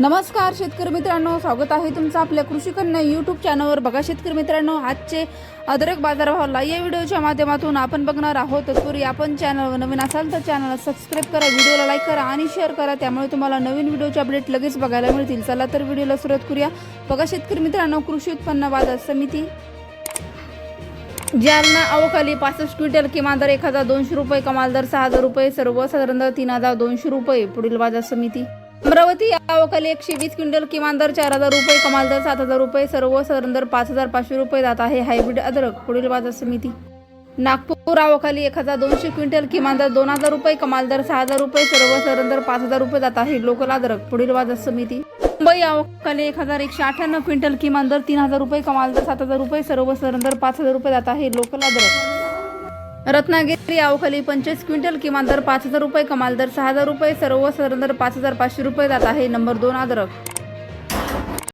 नमस्कार शेतकरी मित्रांनो. स्वागत आहे तुमचं आपल्या कृषी कन्या यूट्यूब चॅनलवर बघा शेतकरी मित्रांनो आजचे अदरक बाजारभावाला या व्हिडिओच्या माध्यमातून आपण बघणार आहोत. तत्पूर्वी आपण चॅनलवर नवीन असाल तर चॅनलला सबस्क्राईब करा व्हिडिओला लाईक करा आणि शेअर करा. त्यामुळे तुम्हाला नवीन व्हिडिओचे अपडेट लगेच बघायला मिळतील. चला तर व्हिडिओला सुरुवात करूया. बघा शेतकरी मित्रांनो कृषी उत्पन्न बाजार समिती जालना अवकाली पासष्ट क्विंटल किमान दर एक हजार दोनशे रुपये कमाल दर सहा हजार रुपये सर्वसाधारण दर तीन हजार दोनशे रुपये पुढील बाजार समिती. अमरावती अवकाली एकशे वीस क्विंटल किमान दर चार हजार रुपये कमाल दर सात हजार रुपये सर्व सर्वसाधारण दर पाच हजार पाचशे रुपये जात आहे हायब्रिड अद्रक पुढील बाजार समिती. नागपूर अवकाली एक हजार दोनशे क्विंटल किमान दर दोन हजार रुपये कमाल दर सहा हजार रुपये सर्व सर्वसाधारण दर पाच हजार रुपये जात आहे लोकल अद्रक पुढील बाजार समिती. मुंबई अवकाली एक हजार एकशे अठ्ठ्याण्णव क्विंटल किमान दर तीन हजार रुपये कमाल दर सात हजार रुपये सर्व सर्वसाधारण दर पाच हजार रुपये जात आहे लोकल अद्रक. रत्नागिरी अवखाली पंचवीस क्विंटल किमान दर पाच हजार रुपये कमाल दर सहा हजार रुपये सर्व दर पाच हजार पाचशे रुपये जात आहे. नंबर दोन आदरक